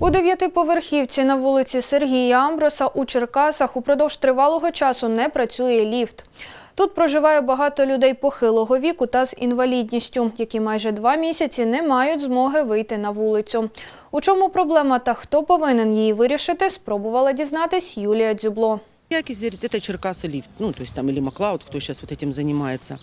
У дев'ятиповерхівці на вулиці Сергія Амброса у Черкасах упродовж тривалого часу не працює ліфт. Тут проживає багато людей похилого віку та з інвалідністю, які майже два місяці не мають змоги вийти на вулицю. У чому проблема та хто повинен її вирішити, спробувала дізнатись Юлія Дзюбло. Якис говорит, это Черкасы лифт, ну, то есть там или Маклауд, кто сейчас вот этим занимается.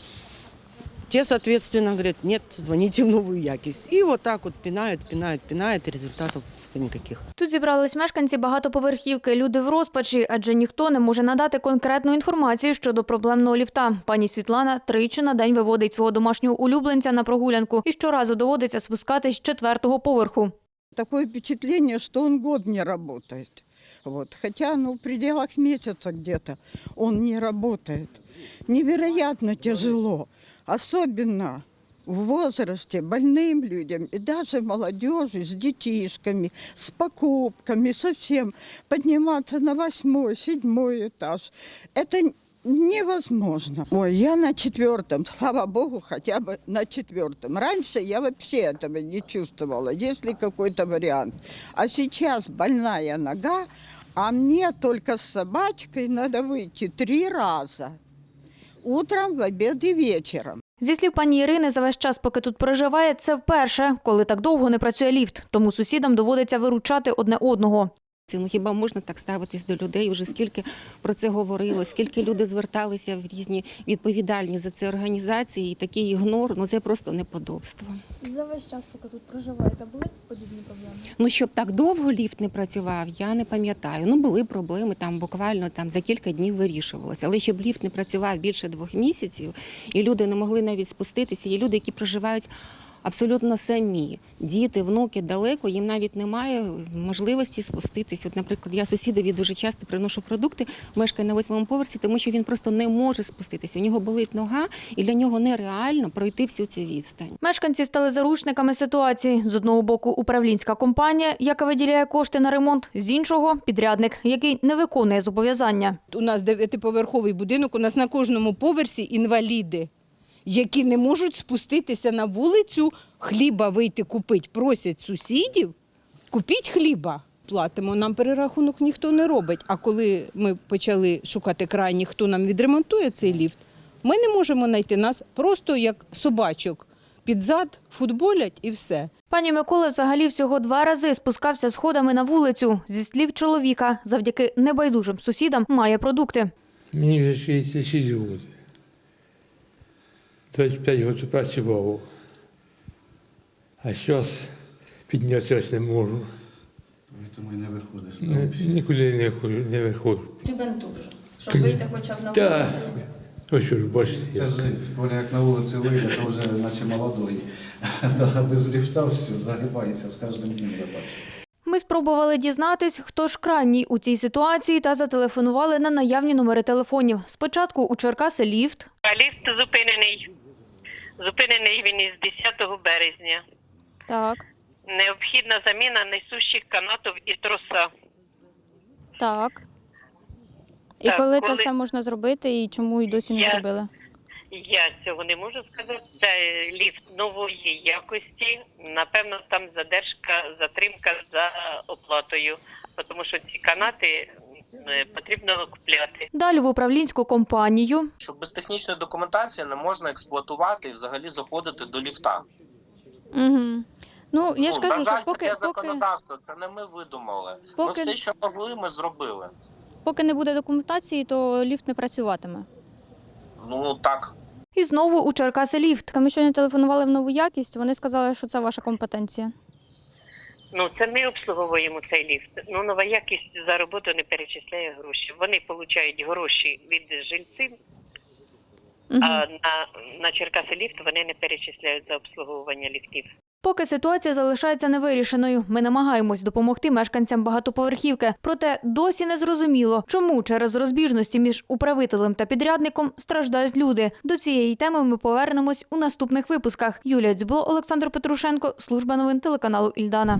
Те, соответственно, говорят, нет, звоните в новую Якис. И вот так вот пинают, пинают, пинают, и результатов просто никаких. Тут зібрались мешканці багатоповерхівки. Люди в розпачі, адже ніхто не може надати конкретну інформацію щодо проблемного ліфта. Пані Світлана тричі на день виводить свого домашнього улюбленця на прогулянку і щоразу доводиться спускатись з четвертого поверху. Такое впечатление, что он год не работает. Вот. Хотя, ну, в пределах месяца где-то он не работает. Невероятно тяжело, особенно в возрасте больным людям и даже молодежи с детишками, с покупками, совсем подниматься на восьмой, седьмой этаж. Это невозможно. Ой, я на четвертом, слава богу, хотя бы на четвертом. Раньше я вообще этого не чувствовала, если какой-то вариант. А сейчас больная нога, а мне только с собачкой надо выйти три раза. Утром, в обід і вечором. Зі слів пані Ірини, за весь час, поки тут проживає, це вперше, коли так довго не працює ліфт. Тому сусідам доводиться виручати одне одного. Це, Ну хіба можна так ставитись до людей? Вже скільки про це говорилось, скільки люди зверталися в різні відповідальні за це організації, і такий ігнор, ну це просто неподобство. За весь час, поки тут проживаєте, були подібні проблеми? Ну щоб так довго ліфт не працював, я не пам'ятаю. Ну були проблеми там буквально там за кілька днів вирішувалося. Але щоб ліфт не працював більше двох місяців, і люди не могли навіть спуститися. Є люди, які проживають. Абсолютно самі діти, внуки далеко, їм навіть немає можливості спуститись. От, наприклад, я сусідові дуже часто приношу продукти, мешкає на восьмому поверсі, тому що він просто не може спуститися. У нього болить нога, і для нього нереально пройти всю цю відстань. Мешканці стали заручниками ситуації. З одного боку управлінська компанія, яка виділяє кошти на ремонт, з іншого підрядник, який не виконує зобов'язання. У нас дев'ятиповерховий будинок, у нас на кожному поверсі інваліди, які не можуть спуститися на вулицю, хліба вийти купити. Просять сусідів, купіть хліба. Платимо, нам перерахунок ніхто не робить. А коли ми почали шукати крайні, хто нам відремонтує цей ліфт, ми не можемо знайти нас просто як собачок. Під зад футболять і все. Пані Микола взагалі всього два рази спускався сходами на вулицю. Зі слів чоловіка, завдяки небайдужим сусідам має продукти. Мені вже 66 років. 25 років працював. А зараз піднятися не можу. Тому і не виходиш. Ні- Нікуди не ходжу, не виходжу. Потрібен тур, щоб вийти хоча б на Так. вулицю. Ось що ж бачите. Це як. життя. Коля як на вулиці вийде, то вже наче молодой. Та без ліфта все, загибається з кожним днем я бачу. Ми спробували дізнатись, хто ж крайній у цій ситуації, та зателефонували на наявні номери телефонів. Спочатку у Черкаси ліфт, А ліфт зупинений. Зупинений він із 10 березня. так, Необхідна заміна несущих канатів і троса. Так. І Так, коли це коли- все можна зробити і чому і досі не Я- зробили? Я цього не можу сказати. Це ліфт нової якості. Напевно, там задержка, затримка за оплатою, тому що ці канати потрібно купляти. далі в управлінську компанію. що без технічної документації не можна експлуатувати і взагалі заходити до ліфта. Угу. Ну, я ж ну, кажу, що поки, таке поки, законодавство, це не ми видумали. Поки- Ми все, що могли, ми зробили. поки не буде документації, то ліфт не працюватиме. Ну так, І знову у Черкаси ліфт. Ми сьогодні телефонували в нову якість, вони сказали, що це ваша компетенція. Ну це ми обслуговуємо цей ліфт. Ну нова якість за роботу не перечисляє гроші. Вони отримують гроші від жильців. Угу. А на, на Черкаси ліфт вони не перечисляють за обслуговування ліфтів. Поки ситуація залишається невирішеною, ми намагаємось допомогти мешканцям багатоповерхівки. Проте досі не зрозуміло, чому через розбіжності між управителем та підрядником страждають люди. До цієї теми ми повернемось у наступних випусках. Юлія Дзюбло, Олександр Петрушенко, служба новин телеканалу Ільдана.